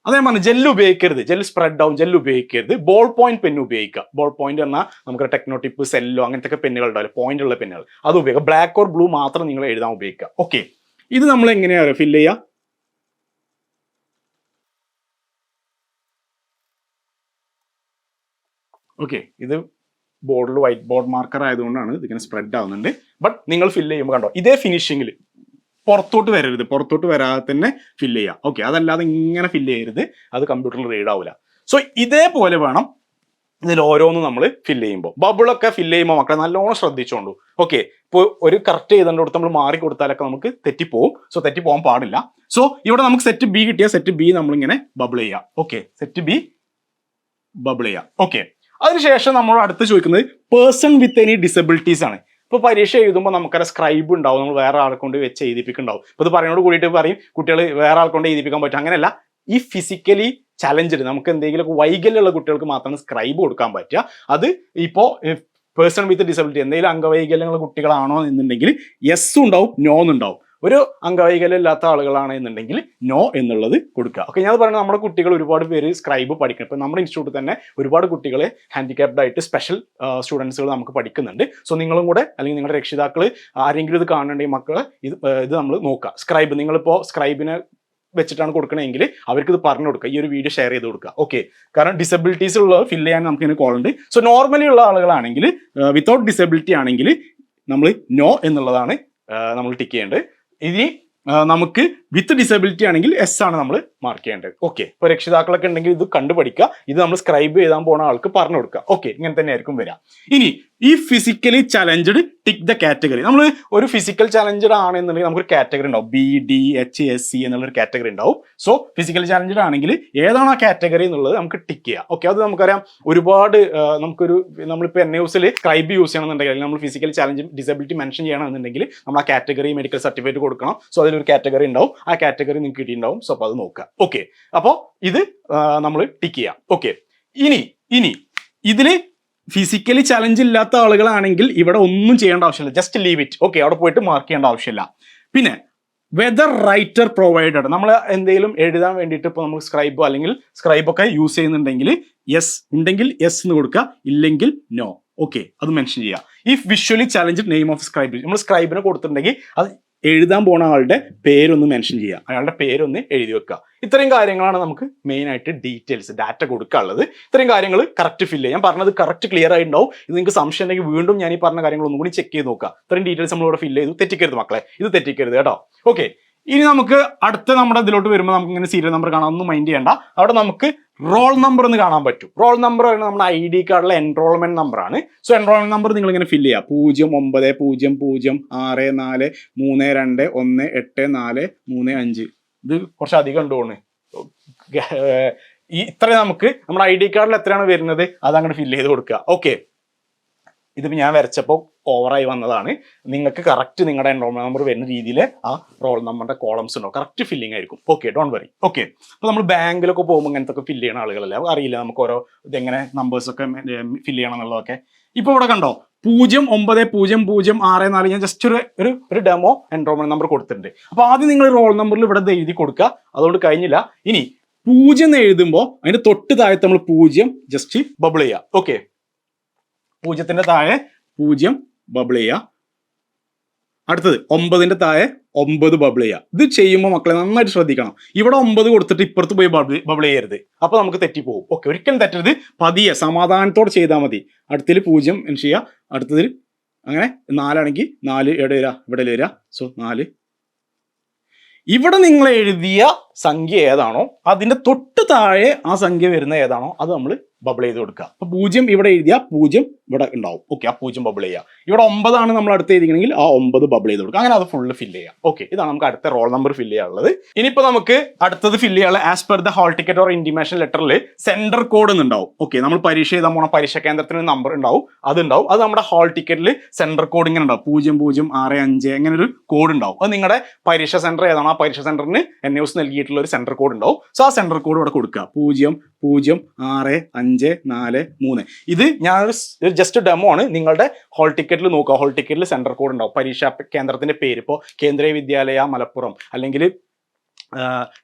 അതേ പറഞ്ഞു ജെല്ല് ഉപയോഗിക്കരുത്. ജെല്ല് സ്പ്രെഡ് ആവും ജെല്ല് ഉപയോഗിക്കരുത്. ബോൾ പോയിന്റ് പെൻ ഉപയോഗിക്കുക. ബോൾ പോയിന്റ് എന്നാൽ നമുക്ക് ടെക്നോ ടിപ്പ് സെല്ലോ അങ്ങനത്തെ ഒക്കെ പെന്നുകൾ ഉണ്ടാവില്ല? പോയിന്റ് ഉള്ള പെന്നുകൾ അത് ഉപയോഗിക്കുക. ബ്ലാക്ക് ഓർ ബ്ലൂ മാത്രം നിങ്ങൾ എഴുതാൻ ഉപയോഗിക്കുക. ഓക്കെ ഇത് നമ്മൾ എങ്ങനെയാണ് ഫില്ല് ചെയ്യുക. ഓക്കെ ഇത് ബോർഡിൽ വൈറ്റ് ബോർഡ് മാർക്കർ ആയതുകൊണ്ടാണ് ഇതിങ്ങനെ സ്പ്രെഡ് ആവുന്നുണ്ട്. ബട്ട് നിങ്ങൾ ഫില്ല് ചെയ്യുമ്പോൾ കണ്ടോ ഇതേ ഫിനിഷിങ്ങിൽ പുറത്തോട്ട് വരരുത്. പുറത്തോട്ട് വരാതെ തന്നെ ഫില്ല് ചെയ്യുക ഓക്കെ അതല്ലാതെ ഇങ്ങനെ ഫില്ല് ചെയ്യരുത്. അത് കമ്പ്യൂട്ടറിൽ റീഡ് ആവില്ല സോ ഇതേപോലെ വേണം ഇതിൽ ഓരോന്നും നമ്മൾ ഫില്ല് ചെയ്യുമ്പോൾ ബബിളൊക്കെ ഫില്ല് ചെയ്യുമ്പോൾ മക്കളെ നല്ലോണം ശ്രദ്ധിച്ചോണ്ടു. ഓക്കെ ഇപ്പോൾ ഒരു കറക്റ്റ് ചെയ്തോണ്ട് നമ്മൾ മാറി കൊടുത്താലൊക്കെ നമുക്ക് തെറ്റിപ്പോവും. സോ തെറ്റിപ്പോകാൻ പാടില്ല. സോ ഇവിടെ നമുക്ക് സെറ്റ് ബി കിട്ടിയ സെറ്റ് ബി നമ്മളിങ്ങനെ ബബിൾ ചെയ്യാം. ഓക്കെ സെറ്റ് ബി ബബിൾ ചെയ്യാം. ഓക്കെ അതിനുശേഷം നമ്മൾ അടുത്ത് ചോദിക്കുന്നത് പേഴ്സൺ വിത്ത് എനി ഡിസബിലിറ്റീസ് ആണ്. ഇപ്പോൾ പരീക്ഷ എഴുതുമ്പോൾ നമുക്കത് സ്ക്രൈബ് ഉണ്ടാവും. നമ്മൾ വേറെ ആളെ കൊണ്ട് വെച്ച് എഴുതിപ്പിക്കുന്നുണ്ടാവും. ഇപ്പോൾ ഇത് പറയുന്നോട് കൂടിയിട്ട് പറയും കുട്ടികൾ വേറെ ആൾക്കൊണ്ട് കൊണ്ട് എഴുതിപ്പിക്കാൻ പറ്റും. അങ്ങനെയല്ല ഈ ഫിസിക്കലി ചലഞ്ചഡ് നമുക്ക് എന്തെങ്കിലുമൊക്കെ വൈകല്യമുള്ള കുട്ടികൾക്ക് മാത്രമാണ് സ്ക്രൈബ് കൊടുക്കാൻ പറ്റുക. അത് ഇപ്പോൾ പേഴ്സൺ വിത്ത് ഡിസബിലിറ്റി എന്തെങ്കിലും അംഗവൈകല്യമുള്ള കുട്ടികളാണോ എന്നുണ്ടെങ്കിൽ യെസ് ഉണ്ടാവും നോ എന്നുണ്ടാവും ഒരു അംഗവൈകല്യം ഇല്ലാത്ത ആളുകളാണ് എന്നുണ്ടെങ്കിൽ നോ എന്നുള്ളത് കൊടുക്കുക. ഓക്കെ ഞാൻ പറയുന്നത് നമ്മുടെ കുട്ടികൾ ഒരുപാട് പേര് സ്ക്രൈബ് പഠിക്കണം. ഇപ്പം നമ്മുടെ ഇൻസ്റ്റിറ്റ്യൂട്ടിൽ തന്നെ ഒരുപാട് കുട്ടികളെ ഹാൻഡിക്യാപ്ഡ് ആയിട്ട് സ്പെഷ്യൽ സ്റ്റുഡൻസുകൾ നമുക്ക് പഠിക്കുന്നുണ്ട്. സോ നിങ്ങളും കൂടെ അല്ലെങ്കിൽ നിങ്ങളുടെ രക്ഷിതാക്കൾ ആരെങ്കിലും ഇത് കാണുന്നുണ്ടെങ്കിൽ മക്കൾ ഇത് ഇത് നമ്മൾ നോക്കുക. സ്ക്രൈബ് നിങ്ങളിപ്പോൾ സ്ക്രൈബിനെ വെച്ചിട്ടാണ് കൊടുക്കണമെങ്കിൽ അവർക്ക് ഇത് പറഞ്ഞു കൊടുക്കുക. ഈ ഒരു വീഡിയോ ഷെയർ ചെയ്ത് കൊടുക്കുക. ഓക്കെ കാരണം ഡിസബിലിറ്റീസ് ഉള്ളവർ ഫില്ല് ചെയ്യാൻ നമുക്ക് ഇതിന് കോൾ ഉണ്ട്. സോ നോർമലി ഉള്ള ആളുകളാണെങ്കിൽ വിത്തൗട്ട് ഡിസബിലിറ്റി ആണെങ്കിൽ നമ്മൾ നോ എന്നുള്ളതാണ് നമ്മൾ ടിക്ക് ചെയ്യേണ്ടത്. ഇനി നമുക്ക് വിത്ത് ഡിസബിലിറ്റി ആണെങ്കിൽ എസ് ആണ് നമ്മൾ മാർക്ക് ചെയ്യേണ്ടത്. ഓക്കെ ഇപ്പോൾ രക്ഷിതാക്കളൊക്കെ ഉണ്ടെങ്കിൽ ഇത് കണ്ടുപഠിക്കുക. ഇത് നമ്മൾ സ്ക്രൈബ് ചെയ്താൽ പോണ ആൾക്ക് പറഞ്ഞു കൊടുക്കുക. ഓക്കെ ഇങ്ങനെ തന്നെ ആയിരിക്കും വരിക. ഇനി ഈ physically challenged tick the category നമ്മൾ ഒരു ഫിസിക്കൽ ചലഞ്ചഡ് ആണെന്നുണ്ടെങ്കിൽ നമുക്കൊരു കാറ്റഗറി ഉണ്ടാവും. B D H S C എന്നുള്ളൊരു കാറ്റഗറി ഉണ്ടാവും. സോ ഫിസിക്കൽ ചലഞ്ചഡ് ആണെങ്കിൽ ഏതാണ് ആ കാറ്റഗറി എന്നുള്ളത് നമുക്ക് ടിക്ക് ചെയ്യാം. ഓക്കെ അത് നമുക്കറിയാം. ഒരുപാട് നമുക്കൊരു നമ്മളിപ്പോൾ എൻ യൂസിൽ സ്ക്രൈബ് യൂസ് ചെയ്യണമെന്നുണ്ടെങ്കിൽ അല്ലെങ്കിൽ നമ്മൾ ഫിസിക്കൽ ചലഞ്ച് ഡിസബിലിറ്റി മെൻഷൻ ചെയ്യണമെന്നുണ്ടെങ്കിൽ നമ്മൾ ആ കാറ്റഗറി മെഡിക്കൽ സർട്ടിഫിക്കറ്റ് കൊടുക്കണം. സോ അതിലൊരു കാറ്റഗറി ഉണ്ടാവും. ആ കാറ്റഗറി നിങ്ങൾക്ക് കിട്ടിയിട്ടുണ്ടാവും. സോ അപ്പോൾ അത് നോക്കുക. ഓക്കെ അപ്പോൾ ഇത് നമ്മൾ ടിക്ക് ചെയ്യാം. ഓക്കെ ഇനി ഇനി ഇതിൽ ഫിസിക്കലി ചലഞ്ച് ഇല്ലാത്ത ആളുകളാണെങ്കിൽ ഇവിടെ ഒന്നും ചെയ്യേണ്ട ആവശ്യമില്ല. ജസ്റ്റ് ലീവ് ഇറ്റ് ഓക്കെ അവിടെ പോയിട്ട് മാർക്ക് ചെയ്യേണ്ട ആവശ്യമില്ല. പിന്നെ വെദർ റൈറ്റർ പ്രൊവൈഡഡ് നമ്മൾ എന്തെങ്കിലും എഴുതാൻ വേണ്ടിയിട്ട് ഇപ്പോൾ നമ്മൾ സ്ക്രൈബോ അല്ലെങ്കിൽ സ്ക്രൈബൊക്കെ യൂസ് ചെയ്യുന്നുണ്ടെങ്കിൽ യെസ് ഉണ്ടെങ്കിൽ യെസ് എന്ന് കൊടുക്കുക. ഇല്ലെങ്കിൽ നോ ഓക്കെ അത് മെൻഷൻ ചെയ്യുക if visually challenge name of scribe നമ്മൾ സ്ക്രൈബിനെ കൊടുത്തിട്ടുണ്ടെങ്കിൽ അത് എഴുതാൻ പോണ ആളുടെ പേരൊന്ന് മെൻഷൻ ചെയ്യുക. അയാളുടെ പേരൊന്ന് എഴുതി വെക്കുക. ഇത്രയും കാര്യങ്ങളാണ് നമുക്ക് മെയിൻ ആയിട്ട് ഡീറ്റെയിൽസ് ഡാറ്റ കൊടുക്കാനുള്ളത്. ഇത്രയും കാര്യങ്ങൾ കറക്റ്റ് ഫില്ല് ചെയ്യാം. പറഞ്ഞത് കറക്റ്റ് ക്ലിയർ ആയിട്ടുണ്ടാവും. ഇത് നിങ്ങൾക്ക് സംശയം ഉണ്ടെങ്കിൽ വീണ്ടും ഞാൻ ഈ പറഞ്ഞ കാര്യങ്ങൾ ഒന്നും കൂടി ചെക്ക് ചെയ്ത് നോക്കുക. ഇത്രയും ഡീറ്റെയിൽസ് നമ്മളിവിടെ ഫില്ല് ചെയ്തു. തെറ്റിക്കരുത് മക്കളെ. ഇത് തെറ്റിക്കരുത് കേട്ടോ. ഓക്കെ ഇനി നമുക്ക് അടുത്ത നമ്മുടെ ഇതിലോട്ട് വരുമ്പോൾ നമുക്ക് ഇങ്ങനെ സീരിയൽ നമ്പർ കാണാം. ഒന്നും മൈൻഡ് ചെയ്യണ്ട. അവിടെ നമുക്ക് റോൾ നമ്പർ എന്ന് കാണാൻ പറ്റും. റോൾ നമ്പർ പറയുന്നത് നമ്മുടെ ഐ ഡി കാർഡിലെ എൻറോൾമെന്റ് നമ്പർ ആണ്. സോ എൻറോൾമെന്റ് നമ്പർ നിങ്ങൾ ഇങ്ങനെ ഫില്ല് ചെയ്യുക പൂജ്യം ഒമ്പത് പൂജ്യം പൂജ്യം ആറ് നാല് മൂന്ന് രണ്ട് ഒന്ന് എട്ട് നാല് മൂന്ന് അഞ്ച്. ഇത് കുറച്ച് അധികം ഉണ്ട് ഈ ഇത്ര നമുക്ക് നമ്മുടെ ഐ ഡി കാർഡിൽ എത്രയാണ് വരുന്നത്? അത് അങ്ങോട്ട് ഫില്ല് ചെയ്ത് കൊടുക്കുക. ഓക്കെ ഇതിപ്പോൾ ഞാൻ വരച്ചപ്പോൾ ഓവറായി വന്നതാണ്. നിങ്ങൾക്ക് കറക്റ്റ് നിങ്ങളുടെ എൻറോൾമെന്റ് നമ്പർ വരുന്ന രീതിയിൽ ആ റോൾ നമ്പറിന്റെ കോളംസ് ഉണ്ടാവും. കറക്റ്റ് ഫില്ലിംഗ് ആയിരിക്കും. ഓക്കെ ഡോണ്ട് വറി ഓക്കെ അപ്പോൾ നമ്മൾ ബാങ്കിലൊക്കെ പോകുമ്പോൾ ഇങ്ങനത്തെ ഒക്കെ ഫില്ല് ചെയ്യുന്ന ആളുകളല്ലേ? അറിയില്ല നമുക്ക് ഓരോ ഇതെങ്ങനെ നമ്പേഴ്സൊക്കെ ഫില്ല് ചെയ്യണം എന്നുള്ളതൊക്കെ ഇപ്പോൾ ഇവിടെ കണ്ടോ? പൂജ്യം ഒമ്പത് പൂജ്യം പൂജ്യം ആറ് നാല് ഞാൻ ജസ്റ്റ് ഒരു ഒരു ഒരു ഡെമോ എൻറോൾമെന്റ് നമ്പർ കൊടുത്തിട്ടുണ്ട്. അപ്പോൾ ആദ്യം നിങ്ങൾ റോൾ നമ്പറിൽ ഇവിടെ എഴുതി കൊടുക്കുക അതുകൊണ്ട് കഴിഞ്ഞില്ല. ഇനി പൂജ്യം എഴുതുമ്പോൾ അതിന്റെ തൊട്ട് താഴത്ത് നമ്മൾ പൂജ്യം ജസ്റ്റ് ബബിൾ ചെയ്യുക ഓക്കെ പൂജ്യത്തിന്റെ താഴെ പൂജ്യം ബബിൾ അടുത്തത് ഒമ്പതിന്റെ താഴെ ഒമ്പത് ബബിൾ ചെയ്യുക ഇത് ചെയ്യുമ്പോൾ മക്കളെ നന്നായിട്ട് ശ്രദ്ധിക്കണം. ഇവിടെ ഒമ്പത് കൊടുത്തിട്ട് ഇപ്പുറത്ത് പോയി ബബിൾ ബബിൾ ചെയ്യരുത്. അപ്പൊ നമുക്ക് തെറ്റിപ്പോകും ഓക്കെ ഒരിക്കലും തെറ്റരുത്. പതിയെ സമാധാനത്തോടെ ചെയ്താൽ മതി. അടുത്തതിൽ പൂജ്യം എന്ന് ചെയ്യുക അടുത്തതിൽ അങ്ങനെ നാലാണെങ്കിൽ നാല് എവിടെ വരിക ഇവിടെ വരിക സോ നാല്. ഇവിടെ നിങ്ങൾ എഴുതിയ സംഖ്യ ഏതാണോ അതിന്റെ തൊട്ട് താഴെ ആ സംഖ്യ വരുന്ന ഏതാണോ അത് നമ്മൾ ബബിൾ ചെയ്ത് കൊടുക്കുക. അപ്പൊ പൂജ്യം ഇവിടെ എഴുതിയ പൂജ്യം ഇവിടെ ഉണ്ടാവും. ഓക്കെ ആ പൂജ്യം ബബിൾ ചെയ്യുക ഇവിടെ ഒമ്പതാണ് നമ്മൾ അടുത്ത് എഴുതിക്കണമെങ്കിൽ ആ ഒമ്പത് ബബിൾ ചെയ്ത് കൊടുക്കുക അങ്ങനെ അത് ഫുള്ള് ഫില്ല് ചെയ്യാം. ഓക്കെ ഇതാണ് നമുക്ക് അടുത്ത റോൾ നമ്പർ ഫില്ല് ചെയ്യാനുള്ളത്. ഇനിയിപ്പോ നമുക്ക് അടുത്തത് ഫില്ല് ചെയ്യാനുള്ള as per the hall ticket or intimation ലെറ്ററിൽ centre code എന്നുണ്ടാവും. ഓക്കെ നമ്മൾ പരീക്ഷ എഴുതാൻ പോണ പരീക്ഷ കേന്ദ്രത്തിന് നമ്പർ ഉണ്ടാവും. അതുണ്ടാവും. അത് നമ്മുടെ ഹാൾ ടിക്കറ്റിൽ സെന്റർ കോഡ് ഇങ്ങനെ ഉണ്ടാവും. പൂജ്യം പൂജ്യം ആറ് അഞ്ച് അങ്ങനെ ഒരു കോഡ് ഉണ്ടാവും. അത് നിങ്ങളുടെ പരീക്ഷ സെന്റർ ഏതാണോ ആ പരീക്ഷ സെന്ററിന് എൻ ന്യൂസ് നൽകിയിട്ടുള്ള ഒരു സെന്റർ കോഡ് ഉണ്ടാവും. സോ ആ സെന്റർ കോഡ് ഇവിടെ കൊടുക്കുക. പൂജ്യം പൂജ്യം ആറ് അഞ്ച് നാല് മൂന്ന്. ഇത് ഞാനൊരു ജസ്റ്റ് ഡെമോ ആണ്. നിങ്ങളുടെ ഹോൾ ടിക്കറ്റിൽ നോക്കുക. ഹോൾ ടിക്കറ്റിൽ സെന്റർ കോഡ് ഉണ്ടാവും. പരീക്ഷാ കേന്ദ്രത്തിന്റെ പേര്. ഇപ്പോൾ കേന്ദ്രീയ വിദ്യാലയ മലപ്പുറം അല്ലെങ്കിൽ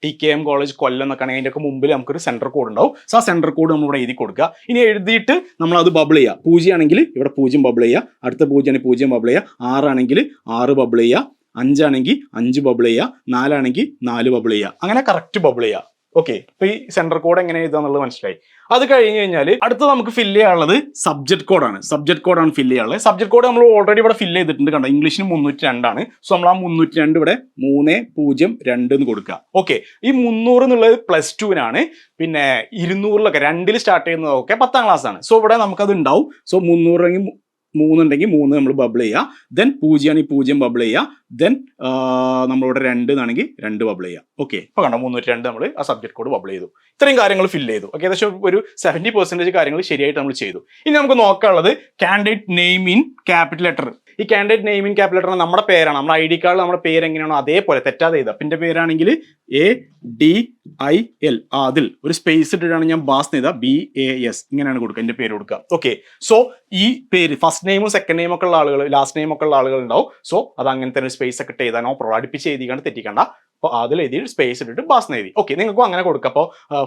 T K M college Kollam എന്നൊക്കെ ആണെങ്കിൽ അതിന്റെയൊക്കെ മുമ്പിൽ നമുക്കൊരു സെന്റർ കോഡ് ഉണ്ടാവും. സോ ആ സെന്റർ കോഡ് നമ്മൾ ഇവിടെ എഴുതി കൊടുക്കുക. ഇനി എഴുതിയിട്ട് നമ്മൾ അത് ബബിൾ ചെയ്യുക. പൂജ്യം ആണെങ്കിൽ ഇവിടെ പൂജ്യം ബബിൾ ചെയ്യുക. അടുത്ത പൂജ്യം ആണെങ്കിൽ പൂജ്യം ബബിൾ ചെയ്യുക. ആറാണെങ്കിൽ ആറ് ബബിൾ ചെയ്യുക. അഞ്ചാണെങ്കിൽ അഞ്ച് ബബിൾ ചെയ്യുക. നാലാണെങ്കിൽ നാല് ബബിൾ ചെയ്യുക. അങ്ങനെ കറക്റ്റ് ബബിൾ ചെയ്യുക. ഓക്കെ ഇപ്പൊ ഈ സെന്റർ കോഡ് എങ്ങനെ എഴുതാന്നുള്ളത് മനസ്സിലായി. അത് കഴിഞ്ഞ് കഴിഞ്ഞാൽ അടുത്ത നമുക്ക് ഫില്ല് ചെയ്യാനുള്ളത് സബ്ജക്ട് കോഡാണ് സബ്ജക്ട് കോഡാണ് ഫില്ല് ചെയ്യാനുള്ളത്. സബ്ജക്ട് കോഡ് നമ്മൾ ഓൾറെഡി ഇവിടെ ഫില്ല് ചെയ്തിട്ടുണ്ട് കണ്ടോ? ഇംഗ്ലീഷിന് മുന്നൂറ്റി രണ്ടാണ് സോ നമ്മൾ ആ മുന്നൂറ്റി രണ്ട് ഇവിടെ മൂന്ന് പൂജ്യം രണ്ട് എന്ന് കൊടുക്കുക. ഓക്കെ ഈ മുന്നൂറ് എന്നുള്ളത് പ്ലസ് ടുവിനാണ് പിന്നെ ഇരുന്നൂറിലൊക്കെ രണ്ടിൽ സ്റ്റാർട്ട് ചെയ്യുന്നതൊക്കെ പത്താം ക്ലാസ് ആണ്. സോ ഇവിടെ നമുക്കത് ഉണ്ടാവും. സോ മുന്നൂറെങ്കിൽ മൂന്നുണ്ടെങ്കിൽ മൂന്ന് നമ്മൾ ബബിൾ ചെയ്യുക ദെൻ പൂജ്യമാണെങ്കിൽ പൂജ്യം ബബിൾ ചെയ്യുക ദെൻ നമ്മളിവിടെ രണ്ട് എന്നാണെങ്കിൽ രണ്ട് ബബിൾ ചെയ്യുക ഓക്കെ ഇപ്പോൾ കണ്ടോ? മുന്നൂറ്റി രണ്ട് നമ്മൾ ആ സബ്ജക്ട് കോഡ് ബബിൾ ചെയ്തു. ഇത്രയും കാര്യങ്ങൾ ഫിൽ ചെയ്തു. ഓക്കെ ഏകദേശം ഒരു സെവന്റി പെർസെന്റേജ് കാര്യങ്ങൾ ശരിയായിട്ട് നമ്മൾ ചെയ്തു. ഇനി നമുക്ക് നോക്കാനുള്ളത് candidate name in capital letter ഈ കാൻഡിഡേറ്റ് നെയിം ഇൻ നമ്മുടെ പേരാണ്. നമ്മുടെ ഐ ഡി കാർഡിൽ നമ്മുടെ പേര് എങ്ങനെയാണോ അതേപോലെ. തെറ്റാതെ ചെയ്ത് അപ്പം എന്റെ പേരാണെങ്കിൽ എ ഡി ഐ എൽ ആ അതിൽ ഒരു സ്പേസ് ഇട്ടിട്ടാണ് ഞാൻ ബാസ് ചെയ്ത ബി എ എസ് ഇങ്ങനെയാണ് കൊടുക്കുക. എന്റെ പേര് കൊടുക്കുക. ഓക്കെ സോ ഈ പേര് ഫസ്റ്റ് നെയിമും സെക്കൻഡ് നെയിമൊക്കെ ഉള്ള ആളുകൾ ലാസ്റ്റ് നെയിമൊക്കെ ഉള്ള ആളുകൾ ഉണ്ടാവും. സോ അത് അങ്ങനത്തെ ഒരു സ്പേസ് ഒക്കെ ഇട്ട് എഴുതാനോ പ്രൊഡക്ടിപ്പിച്ച് എഴുതിക്കാണ്ട് തെറ്റിക്കണ്ട. അപ്പോൾ അതിൽ എഴുതി സ്പേസ് ഇട്ടിട്ട് ബാസ് എഴുതി. ഓക്കെ നിങ്ങൾക്കും അങ്ങനെ കൊടുക്കാം.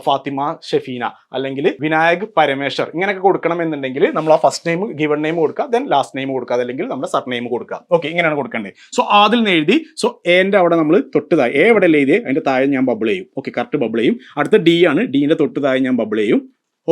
ഫാത്തിമ ഷെഫീന അല്ലെങ്കിൽ വിനായക് പരമേശ്വർ ഇങ്ങനെയൊക്കെ കൊടുക്കണം എന്നുണ്ടെങ്കിൽ നമ്മൾ ആ ഫസ്റ്റ് നെയിം ഗിവൺ നെയിം കൊടുക്കുക ദെൻ ലാസ്റ്റ് നെയിം കൊടുക്കുക അല്ലെങ്കിൽ നമ്മുടെ സർ നെയിം കൊടുക്കുക. ഓക്കെ ഇങ്ങനെയാണ് കൊടുക്കേണ്ടത്. സോ അതിൽ നിന്ന് എഴുതി സോ എന്റെ അവിടെ നമ്മൾ തൊട്ട് താഴെ എ എവിടെ എഴുതി അതിന്റെ താഴെ ഞാൻ ബബിൾ ചെയ്യും. ഓക്കെ കറക്റ്റ് ബബിൾ ചെയ്യും. അടുത്ത ഡി ആണ് ഡീന്റെ തൊട്ട് താഴെ ഞാൻ ബബിൾ ചെയ്യും.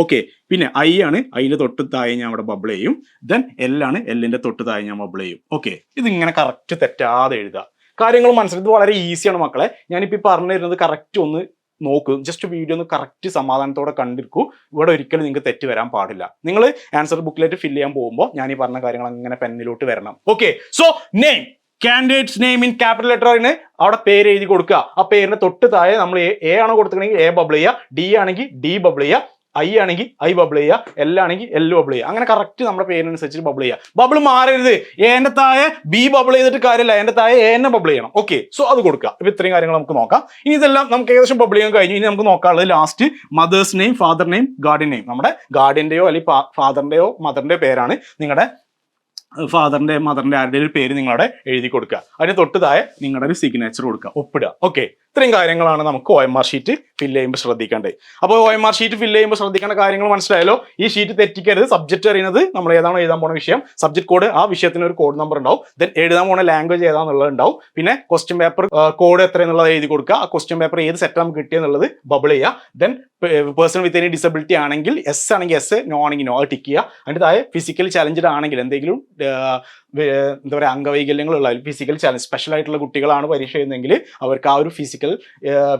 ഓക്കെ പിന്നെ ഐ ആണ് അതിന്റെ തൊട്ട് താഴെ ഞാൻ അവിടെ ബബിൾ ചെയ്യും. ദെൻ എൽ ആണ് എല്ലിന്റെ തൊട്ട് താഴെ ഞാൻ ബബിൾ ചെയ്യും. ഓക്കെ ഇതിങ്ങനെ കറക്റ്റ് തെറ്റാതെ എഴുതുക. കാര്യങ്ങൾ മനസ്സിലായി വളരെ ഈസിയാണ് മക്കളെ. ഞാനിപ്പോൾ പറഞ്ഞു തരുന്നത് കറക്റ്റ് ഒന്ന് നോക്കൂ. ജസ്റ്റ് വീഡിയോ ഒന്ന് കറക്റ്റ് സമാധാനത്തോടെ കണ്ടിരിക്കൂ. ഇവിടെ ഒരിക്കലും നിങ്ങൾക്ക് തെറ്റ് വരാൻ പാടില്ല. നിങ്ങൾ ആൻസർ ബുക്കിലേക്ക് ഫില്ല് ചെയ്യാൻ പോകുമ്പോൾ ഞാൻ ഈ പറഞ്ഞ കാര്യങ്ങൾ അങ്ങനെ പെന്നിലോട്ട് വരണം. Okay so name candidates name in capital ലെറ്ററിന് അവിടെ പേര് എഴുതി കൊടുക്കുക. ആ പേരിന്റെ തൊട്ട് താഴെ നമ്മൾ എ ആണോ കൊടുത്തിട്ടുണ്ടെങ്കിൽ എ ബബിൾ ചെയ്യുക. ഡി ആണെങ്കിൽ ഡി ബബിൾ ചെയ്യുക. ഐ ആണെങ്കിൽ ഐ ബബിൾ ചെയ്യുക എൽ ആണെങ്കിൽ എൽ ബബിൾ ചെയ്യുക. അങ്ങനെ കറക്റ്റ് നമ്മുടെ പേരിനനുസരിച്ച് ബബിൾ ചെയ്യുക. ബബിൾ മാറരുത്. എന്റെ താഴെ ബി ബബിൾ ചെയ്തിട്ട് കാര്യമില്ല. എന്റെ താഴെ എന്നെ ബബിൾ ചെയ്യണം. ഓക്കെ സോ അത് കൊടുക്കുക. അപ്പൊ ഇത്രയും കാര്യങ്ങൾ നമുക്ക് നോക്കാം. ഇനി ഇതെല്ലാം നമുക്ക് ഏകദേശം ബബിൾ ചെയ്യാൻ കഴിഞ്ഞു. ഇനി നമുക്ക് നോക്കാനുള്ളത് last mother's name father name guardian name നമ്മുടെ ഗാർഡിയന്റെയോ അല്ലെങ്കിൽ ഫാദറിന്റെയോ മദറിന്റെയോ പേരാണ് നിങ്ങളുടെ ഫാദറിന്റെ മദറിന്റെ ആരുടെ ഒരു പേര് നിങ്ങളവിടെ എഴുതി കൊടുക്കുക. അതിന് തൊട്ട് താഴെ നിങ്ങളുടെ ഒരു സിഗ്നേച്ചർ കൊടുക്കുക. ഒപ്പിടുക. ഓക്കെ ഇത്രയും കാര്യങ്ങളാണ് നമുക്ക് O M R sheet fill ചെയ്യുമ്പോൾ ശ്രദ്ധിക്കേണ്ടത്. അപ്പോൾ O M R sheet fill ചെയ്യുമ്പോൾ ശ്രദ്ധിക്കേണ്ട കാര്യങ്ങൾ മനസ്സിലായല്ലോ? ഈ ഷീറ്റ് തെറ്റിക്കരുത്. സബ്ജക്റ്റ് അറിയുന്നത് നമ്മൾ ഏതാണോ എഴുതാൻ പോണ വിഷയം. സബ്ജക്ട് കോഡ് ആ വിഷയത്തിന് ഒരു കോഡ് നമ്പർ ഉണ്ടാവും. ദെൻ എഴുതാൻ പോണ ലാംഗ്വേജ് ഏതാണെന്നുള്ളത് ഉണ്ടാവും. പിന്നെ ക്വസ്റ്റ്യൻ പേപ്പർ കോഡ് എത്ര എന്നുള്ളത് എഴുതി കൊടുക്കുക. ആ ക്വസ്റ്റ്യൻ പേപ്പർ ഏത് സെറ്റ് നമുക്ക് കിട്ടിയെന്നുള്ളത് ബബിൾ ചെയ്യുക. Then person with any disability ആണെങ്കിൽ എസ് ആണെങ്കിൽ എസ് നോ ആണെങ്കിൽ നോ ടിക്ക് ചെയ്യുക. അതിന്റെ താഴെ ഫിസിക്കൽ ചലഞ്ചഡ് ആണെങ്കിൽ എന്തെങ്കിലും എന്താ പറയുക അംഗവൈകല്യങ്ങളുള്ള ഫിസിക്കൽ ചാലഞ്ച് സ്പെഷ്യൽ ആയിട്ടുള്ള കുട്ടികളാണ് പരീക്ഷ എഴുതുന്നതെങ്കിൽ അവർക്ക് ആ ഒരു ഫിസിക്കൽ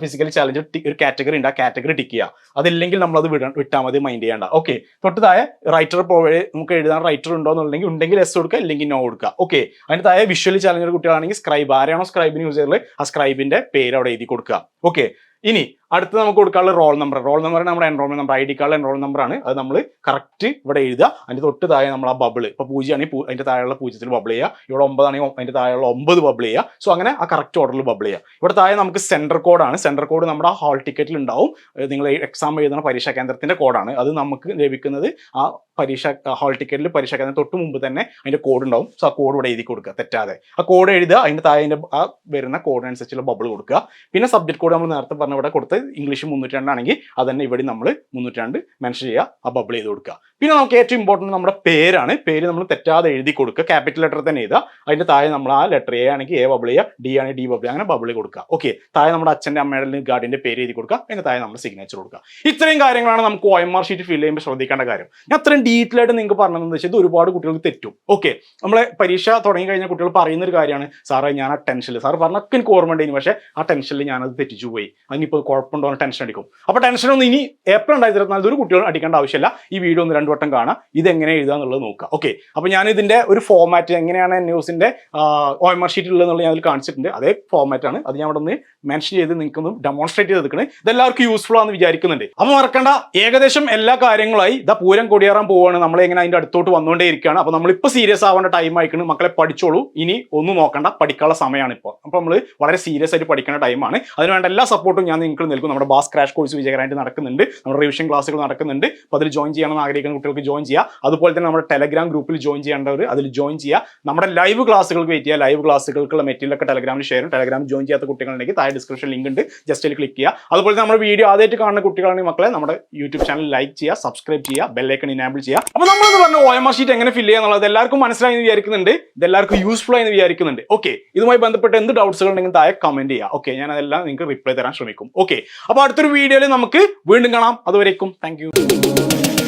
ഫിസിക്കൽ ചാലഞ്ച് ഒരു കാറ്റഗറി ഉണ്ട്. ആ കാറ്റഗറി ടിക്ക് ചെയ്യുക. അതില്ലെങ്കിൽ നമ്മളത് വിട വിട്ടാൽ മതി മൈൻഡ് ചെയ്യേണ്ട. ഓക്കെ തൊട്ടതായ റൈറ്റർ റൈറ്റർ നമുക്ക് എഴുതാൻ റൈറ്റർ ഉണ്ടോ എന്നുണ്ടെങ്കിൽ ഉണ്ടെങ്കിൽ എസ് കൊടുക്കുക ഇല്ലെങ്കിൽ നോ കൊടുക്കുക. ഓക്കെ അതിന് താഴെ വിഷ്വലി ചാലഞ്ചർ കുട്ടികളാണെങ്കിൽ സ്ക്രൈബ് ആരാണോ സ്ക്രൈബിന് യൂസ് ചെയ്യുന്നത് ആ സ്ക്രൈബിന്റെ പേര് അവിടെ എഴുതി കൊടുക്കുക. ഓക്കെ ഇനി അടുത്ത് നമുക്ക് കൊടുക്കാനുള്ള റോൾ നമ്പർ. റോൾ നമ്പർ നമ്മുടെ enrolment number I D card enrol number ആണ്. അത് നമ്മൾ കറക്റ്റ് ഇവിടെ എഴുതുക. അതിന്റെ തൊട്ട് താഴെ നമ്മൾ ആ ബബിൾ ഇപ്പൊ പൂജ്യമാണെങ്കിൽ അതിന്റെ താഴെയുള്ള പൂജ്യത്തിൽ ബബിൾ ചെയ്യുക. ഇവിടെ ഒമ്പതാണെങ്കിൽ അതിന്റെ താഴെയുള്ള ഒമ്പത് ബബിൾ ചെയ്യുക. സോ അങ്ങനെ ആ കറക്റ്റ് ഓർഡറിൽ ബബിൾ ചെയ്യുക. ഇവിടെ താഴെ നമുക്ക് സെന്റർ കോഡാണ് സെന്റർ കോഡ് നമ്മുടെ ആ ഹാൾ ടിക്കറ്റിൽ ഉണ്ടാവും. നിങ്ങൾ എക്സാം എഴുതുന്ന പരീക്ഷാ കേന്ദ്രത്തിന്റെ കോഡാണ് അത് നമുക്ക് ലഭിക്കുന്നത് ആ പരീക്ഷ ഹാൾ ടിക്കറ്റിൽ പരീക്ഷാ കേന്ദ്രം തൊട്ട് മുമ്പ് തന്നെ അതിന്റെ കോഡ് ഉണ്ടാവും. സോ ആ കോഡ് ഇവിടെ എഴുതി കൊടുക്കുക. തെറ്റാതെ. ആ കോഡ് എഴുതുക. അതിന്റെ താഴെ ആ വരുന്ന കോഡിനനുസരിച്ചുള്ള ബബിൾ കൊടുക്കുക. പിന്നെ സബ്ജക്ട് കോഡ് നമ്മൾ നേരത്തെ പറഞ്ഞ ഇവിടെ കൊടുത്ത് ഇംഗ്ലീഷ് മുന്നൂറ്റി രണ്ടാണെങ്കിൽ അത് തന്നെ ഇവിടെ നമ്മൾ മുന്നൂറ്റി രണ്ട് മെൻഷൻ ചെയ്യുക ആ ബബിൾ ചെയ്ത് കൊടുക്കുക. പിന്നെ നമുക്ക് ഏറ്റവും ഇമ്പോർട്ടന്റ് നമ്മുടെ പേരാണ്. പേര് നമ്മൾ തെറ്റാതെ എഴുതി കൊടുക്കുക. ക്യാപിറ്റൽ ലെറ്റർ തന്നെ എഴുതുക. അതിന്റെ താഴെ നമ്മൾ ആ ലെറ്റർ എ ആണെങ്കിൽ എ ബബിൾ ചെയ്യുക. ഡി ആണെങ്കിൽ ഡി ബബിൾ അങ്ങനെ ബബിൾ കൊടുക്കുക. ഓക്കെ താഴെ നമ്മുടെ അച്ഛന്റെ അമ്മയുടെ ഗാർഡിന്റെ പേര് എഴുതി കൊടുക്കുക. അതിന്റെ താഴെ നമ്മൾ സിഗ്നേച്ചർ കൊടുക്കുക. ഇത്രയും കാര്യങ്ങളാണ് നമുക്ക് O M R sheet fill ചെയ്യുമ്പോൾ ശ്രദ്ധിക്കേണ്ട കാര്യം. ഞാൻ അത്രയും ഡീറ്റെയിൽ ആയിട്ട് നിങ്ങൾക്ക് പറഞ്ഞതെന്ന് വെച്ചാൽ ഇത് ഒരുപാട് കുട്ടികൾക്ക് തെറ്റും. ഓക്കെ നമ്മളെ പരീക്ഷ തുടങ്ങി കഴിഞ്ഞാൽ കുട്ടികൾ പറയുന്ന ഒരു കാര്യമാണ്. സാറേ ഞാൻ ആ ടെൻഷൻ സാർ പറഞ്ഞൊക്കെ എനിക്ക് ഓർമ്മ ഉണ്ടായിരുന്നു പക്ഷേ ആ ടെൻഷനിൽ ഞാനത് തെറ്റിച്ചു പോയി. അതിനിപ്പോൾ കുഴപ്പമുണ്ടോ? എന്ന് ടെൻഷൻ അടിക്കും. അപ്പോൾ ടെൻഷനൊന്നും ഇനി ഏപ്രിൽ രണ്ടായിരത്തി ഇരുപത്തിനാല് ഒരു കുട്ടികൾ അടിക്കേണ്ട ആവശ്യമില്ല. ഈ വീഡിയോ ഒന്ന് രണ്ടു വട്ടം കാണാം. ഇത് എങ്ങനെ എഴുതുക എന്നുള്ളത് നോക്കുക. ഓക്കെ അപ്പോൾ ഞാൻ ഇതിന്റെ ഒരു ഫോമാറ്റ് എങ്ങനെയാണ് ന്യൂസിന്റെ ഓ എം ആർ ഷീറ്റ് ഞാൻ അതിൽ കാണിച്ചിട്ടുണ്ട്. അതേ ഫോമാറ്റ് ആണ്. അത് ഞാൻ അവിടെ ഒന്ന് മെൻഷൻ ചെയ്ത് നിങ്ങൾക്ക് ഒന്ന് ഡെമോൺസ്ട്രേറ്റ് ചെയ്ത് എടുക്കണേ. ഇതെല്ലാവർക്കും യൂസ്ഫുൾ ആണെന്ന് വിചാരിക്കുന്നുണ്ട്. അപ്പോൾ മറക്കണ്ട. ഏകദേശം എല്ലാ കാര്യങ്ങളായി ഇതാ പൂരം കൊടിയേറാൻ പോവാണ്. നമ്മൾ എങ്ങനെ അതിന്റെ അടുത്തോട്ട് വന്നുകൊണ്ടേ ഇരിക്കുകയാണ്. നമ്മൾ നമ്മളിപ്പോൾ സീരിയസ് ആവേണ്ട ടൈം ആയിക്കണം. മക്കളെ പഠിച്ചോളൂ. ഇനി ഒന്നും നോക്കണ്ട. പഠിക്കാനുള്ള സമയമാണ് ഇപ്പോൾ അപ്പോൾ നമ്മൾ വളരെ സീരിയസ് ആയിട്ട് പഠിക്കുന്ന ടൈമാണ് അതിനുവേണ്ട എല്ലാ സപ്പോർട്ടും ഞാൻ നിങ്ങൾക്ക് നൽകും. നമ്മുടെ ബാസ് ക്രാഷ് കോഴ്സ് വിജയകരമായിട്ട് നടക്കുന്നുണ്ട്. നമ്മുടെ റിവിഷൻ ക്ലാസ്സുകൾ നടക്കുന്നുണ്ട്. അപ്പോൾ അതിൽ ജോയിൻ ചെയ്യണമെന്ന് ആഗ്രഹിക്കുന്ന കുട്ടികൾക്ക് ജോയിൻ ചെയ്യുക അതുപോലെ തന്നെ നമ്മുടെ ടെലഗ്രാം ഗ്രൂപ്പിൽ ജോയിൻ ചെയ്യേണ്ടവർ അതിൽ ജോയിൻ ചെയ്യുക നമ്മുടെ ലൈവ് ക്ലാസ്സുകൾക്ക് വെയിറ്റ് ചെയ്യുക ലൈവ് ക്ലാസ്സുകൾക്കുള്ള മെറ്റീരിയൽ ഒക്കെ ടെലഗ്രാമിൽ ഷെയർ ടെലഗ്രാം ജോയിൻ ചെയ്യാത്ത കുട്ടികളുണ്ടെങ്കിൽ താഴെ ഡിസ്ക്രിപ്ഷൻ ലിങ്ക് ഉണ്ട്. ജസ്റ്റ് അതിൽ ക്ലിക്ക് ചെയ്യുക. അതുപോലെ നമ്മുടെ വീഡിയോ ആദ്യമായിട്ട് കാണുന്ന കുട്ടികളാണെങ്കിൽ മക്കളെ നമ്മുടെ യൂട്യൂബ് ചാനൽ ലൈക്ക് ചെയ്യുക സബ്സ്ക്രൈബ് ചെയ്യുക ബെല്ലൈക്കൺ ഇനാബിൾ ചെയ്യുക. അപ്പോൾ നമ്മളെന്ന് പറഞ്ഞ ഒ എം ആർ ഷീറ്റ് എങ്ങനെ ഫില്ല് ചെയ്യുക എല്ലാവർക്കും മനസ്സിലായി എന്ന് വിചാരിക്കുന്നുണ്ട്. ഇതെല്ലാവർക്കും യൂസ്ഫുൾ ആയി എന്ന് വിചാരിക്കുന്നുണ്ട്. ഓക്കെ ഇതുമായി ബന്ധപ്പെട്ട് എന്ത് ഡൗട്ട്സുകൾ ഉണ്ടെങ്കിൽ താഴെ കമന്റ് ചെയ്യുക. ഓക്കെ ഞാൻ അതെല്ലാം നിങ്ങൾക്ക് റിപ്ലൈ തരാൻ ശ്രമിക്കും. ഓക്കെ അപ്പോൾ അടുത്തൊരു വീഡിയോയിൽ നമുക്ക് വീണ്ടും കാണാം. അതുവരേക്കും താങ്ക്